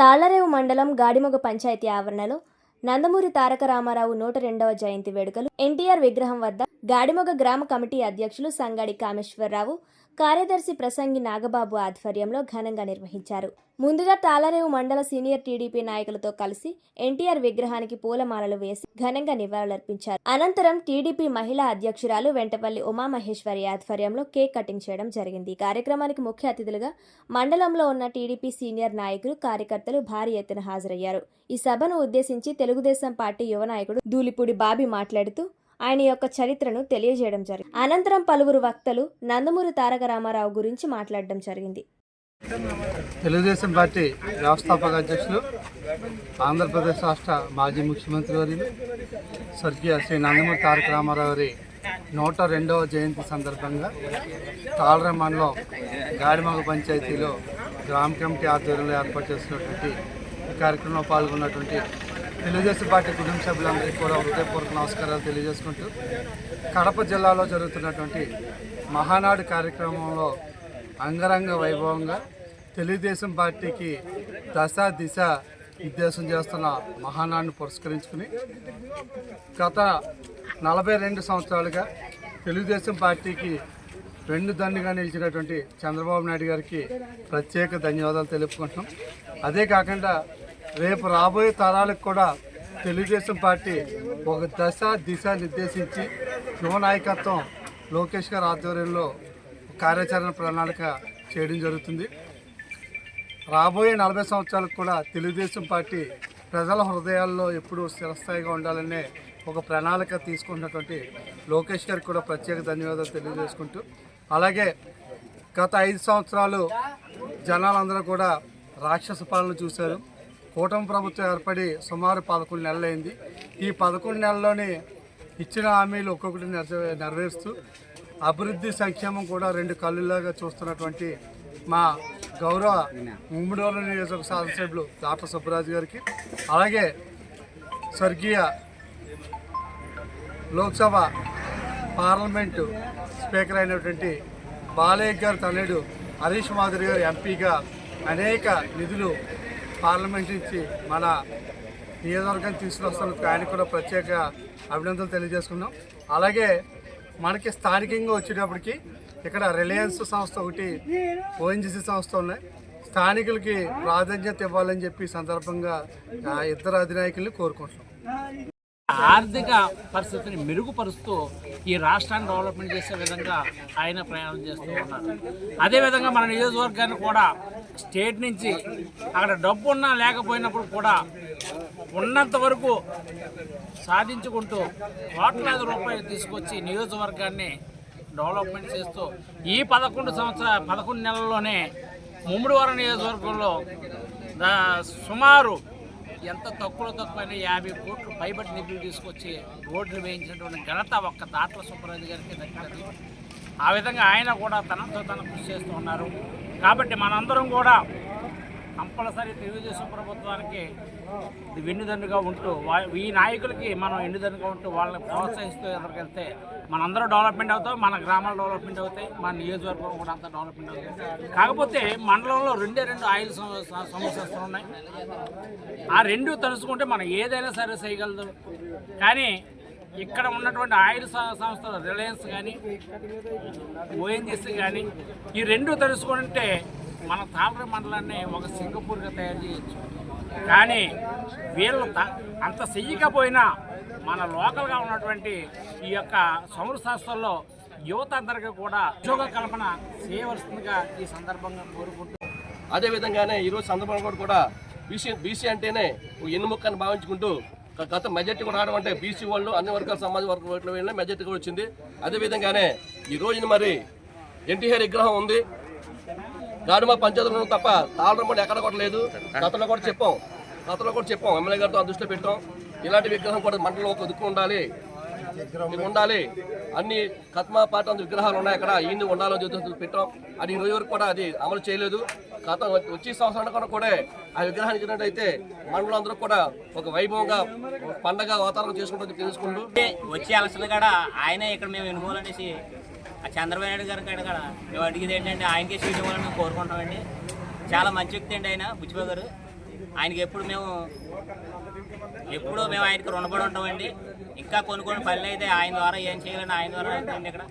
తాళ్ళరేవు మండలం గాడిమొగ పంచాయతీ ఆవరణలో నందమూరి తారక రామారావు నూట రెండవ జయంతి వేడుకలు ఎన్టీఆర్ విగ్రహం వద్ద గాడిమొగ గ్రామ కమిటీ అధ్యక్షులు సంగాడి కామేశ్వరరావు కార్యదర్శి ప్రసంగి నాగబాబు ఆధ్వర్యంలో ఘనంగా నిర్వహించారు. ముందుగా తాళరేవు మండల సీనియర్ టీడీపీ నాయకులతో కలిసి ఎన్టీఆర్ విగ్రహానికి పూలమాలలు వేసి ఘనంగా నివాళులర్పించారు. అనంతరం టీడీపీ మహిళా అధ్యక్షురాలు వెంటపల్లి ఉమామహేశ్వరి ఆధ్వర్యంలో కేక్ కటింగ్ చేయడం జరిగింది. కార్యక్రమానికి ముఖ్య అతిథులుగా మండలంలో ఉన్న టీడీపీ సీనియర్ నాయకులు కార్యకర్తలు భారీ ఎత్తున హాజరయ్యారు. ఈ సభను ఉద్దేశించి తెలుగుదేశం పార్టీ యువ నాయకుడు దూలిపూడి బాబీ మాట్లాడుతూ ఆయన యొక్క చరిత్రను తెలియజేయడం జరిగింది. అనంతరం పలువురు వక్తలు నందమూరి తారక రామారావు గురించి మాట్లాడడం జరిగింది. తెలుగుదేశం పార్టీ వ్యవస్థాపక అధ్యక్షులు ఆంధ్రప్రదేశ్ రాష్ట్ర మాజీ ముఖ్యమంత్రి వర్యులు స్వర్గీయ శ్రీ నందమూరి తారక రామారావు గారి నూట రెండవ జయంతి సందర్భంగా తాళర మండలం గాడిమగ పంచాయతీలో గ్రామ కమిటీ ఆధ్వర్యంలో ఏర్పాటు చేసినటువంటి కార్యక్రమంలో పాల్గొన్నటువంటి తెలుగుదేశం పార్టీ కుటుంబ సభ్యులందరికీ కూడా హృదయపూర్వక నమస్కారాలు తెలియజేసుకుంటూ కడప జిల్లాలో జరుగుతున్నటువంటి మహానాడు కార్యక్రమంలో అంగరంగ వైభవంగా తెలుగుదేశం పార్టీకి దశ దిశ నిర్దేశం చేస్తున్న మహానాడును పురస్కరించుకుని గత నలభై రెండు సంవత్సరాలుగా తెలుగుదేశం పార్టీకి రెండు దండుగా నిలిచినటువంటి చంద్రబాబు నాయుడు గారికి ప్రత్యేక ధన్యవాదాలు తెలుపుకుంటున్నాం. అదే కాకుండా రేపు రాబోయే తరాలకు కూడా తెలుగుదేశం పార్టీ ఒక దశ దిశ నిర్దేశించి యువ నాయకత్వం లోకేష్ గారి ఆధ్వర్యంలో కార్యాచరణ ప్రణాళిక చేయడం జరుగుతుంది. రాబోయే నలభై సంవత్సరాలకు కూడా తెలుగుదేశం పార్టీ ప్రజల హృదయాల్లో ఎప్పుడూ స్థిరస్థాయిగా ఉండాలనే ఒక ప్రణాళిక తీసుకున్నటువంటి లోకేష్ గారికి కూడా ప్రత్యేక ధన్యవాదాలు తెలియజేసుకుంటూ అలాగే గత ఐదు సంవత్సరాలు జనాలందరూ కూడా రాక్షస పాలన చూశారు. కూటమి ప్రభుత్వం ఏర్పడి సుమారు పదకొండు నెలలైంది. ఈ పదకొండు నెలల్లోనే ఇచ్చిన హామీలు ఒక్కొక్కటి నెరవేరుస్తూ అభివృద్ధి సంక్షేమం కూడా రెండు కళ్ళులాగా చూస్తున్నటువంటి మా గౌరవ ఉమ్మడివరం నియోజక శాసనసభ్యులు డాక్టర్ సుబ్బరాజు గారికి అలాగే స్వర్గీయ లోక్సభ పార్లమెంటు స్పీకర్ అయినటువంటి బాలయ్య గారి తనయుడు హరీష్ మాధురి గారు ఎంపీగా అనేక నిధులు పార్లమెంట్ నుంచి మన నియోజకవర్గం తీసుకొస్తున్నందుకు ఆయన కూడా ప్రత్యేక అభినందనలు తెలియజేసుకున్నాం అలాగే మనకి స్థానికంగా వచ్చేటప్పటికి ఇక్కడ రిలయన్స్ సంస్థ ఒకటి ఓఎన్జీసీ సంస్థ ఉన్నాయి. స్థానికులకి ప్రాధాన్యత ఇవ్వాలని చెప్పి సందర్భంగా ఇద్దరు అధినాయకుల్ని కోరుకుంటున్నాం. ఆర్థిక పరిస్థితిని మెరుగుపరుస్తూ ఈ రాష్ట్రాన్ని డెవలప్మెంట్ చేసే విధంగా ఆయన ప్రయాణం చేస్తూ ఉన్నారు. అదేవిధంగా మన నియోజకవర్గాన్ని కూడా స్టేట్ నుంచి అక్కడ డబ్బు ఉన్నా లేకపోయినప్పుడు కూడా ఉన్నంత వరకు సాధించుకుంటూ కోట్లాది రూపాయలు తీసుకొచ్చి నియోజకవర్గాన్ని డెవలప్మెంట్ చేస్తూ ఈ పదకొండు సంవత్సర పదకొండు నెలల్లోనే ముమ్మడివారం నియోజకవర్గంలో సుమారు ఎంత తక్కువలో తక్కువైనా యాభై కోట్లు పైబడి నిధులు తీసుకొచ్చి రోడ్లు వేయించినటువంటి ఘనత ఒక్క దాట్ల సుబ్బరాజు గారికి దక్కినది ఆ విధంగా ఆయన కూడా తనతో తన కృషి చేస్తూ ఉన్నారు. కాబట్టి మనందరం కూడా కంపల్సరీ తెలుగుదేశం ప్రభుత్వానికి వెన్నుదన్నుగా ఉంటూ ఈ నాయకులకి మనం ఎన్నుదన్నుగా ఉంటూ వాళ్ళని ప్రోత్సహిస్తూ ఎదురుకెళ్తే మనందరూ డెవలప్మెంట్ అవుతాం మన గ్రామాలు డెవలప్మెంట్ అవుతాయి మన నియోజకవర్గం కూడా అంతా డెవలప్మెంట్ అవుతుంది. కాకపోతే మండలంలో రెండే రెండు ఆయిల్ సమస్యలు ఉన్నాయి. ఆ రెండు తలుచుకుంటే మనం ఏదైనా సరే చేయగలదు కానీ ఇక్కడ ఉన్నటువంటి ఆయిల్ సంస్థలు రిలయన్స్ కానీ ఓఎన్జీసీ కానీ ఈ రెండు తెలుసుకుంటే మన తాళర మండలాన్ని ఒక సింగపూర్గా తయారు చేయొచ్చు. కానీ వీళ్ళు అంత చెయ్యకపోయినా మన లోకల్గా ఉన్నటువంటి ఈ యొక్క సౌర సంస్థల్లో యువత అందరికీ కూడా ఉద్యోగ కల్పన చేయవలసిందిగా ఈ సందర్భంగా కోరుకుంటూ అదేవిధంగానే ఈరోజు సందర్భంగా కూడా బీసీ బీసీ అంటేనే ఒక ఎన్నుముక్కని భావించుకుంటూ గత మెజార్టీ కూడా రావడం అంటే బీసీ వాళ్ళు అన్ని వర్గాల సమాజ వర్గ ఓట్ల వెళ్ళిన మెజార్టీ కూడా వచ్చింది. అదేవిధంగానే ఈ రోజున మరి ఎన్టీఆర్ విగ్రహం ఉంది. గాడుమ పంచాయతీలో తప్ప తాళరమ్మడి ఎక్కడ కూడా లేదు. గతంలో కూడా చెప్పాం. గతంలో కూడా చెప్పాం. ఎమ్మెల్యే గారితో ఆ దృష్టిలో పెట్టాం. ఇలాంటి విగ్రహం కూడా మండలంలో ఒక దిక్కు ఉండాలి. ఉండాలి. అన్ని కత్మా పాఠం విగ్రహాలు ఉన్నాయి అక్కడ. ఈయన్ని ఉండాలని చూసి పెట్టాం. అది ఈ రోజు వరకు కూడా అది అమలు చేయలేదు. గత వచ్చే సంవత్సరం కూడా ఆ విగ్రహానికి అయితే మండలం అందరూ కూడా ఒక వైభవంగా ఒక పండగ వాతావరణం చేసుకుంటూ తెలుసుకుంటూ వచ్చే అలసలు కూడా ఆయనే ఇక్కడ మేము ఎన్నుకోవాలనేసి ఆ చంద్రబాబు నాయుడు గారి కాడ మేము అడిగేది ఏంటంటే ఆయనకే సీట్ ఇవ్వాలని మేము కోరుకుంటామండి. చాలా మంచి వ్యక్తి అండి ఆయన బుచ్చిబాబు గారు. ఆయనకి ఎప్పుడు మేము ఎప్పుడూ మేము ఆయనకి రుణపడి ఉంటామండి. ఇంకా కొన్ని కొన్ని పనులు అయితే ఆయన ద్వారా ఏం చేయాలని ఆయన ద్వారా ఇక్కడ.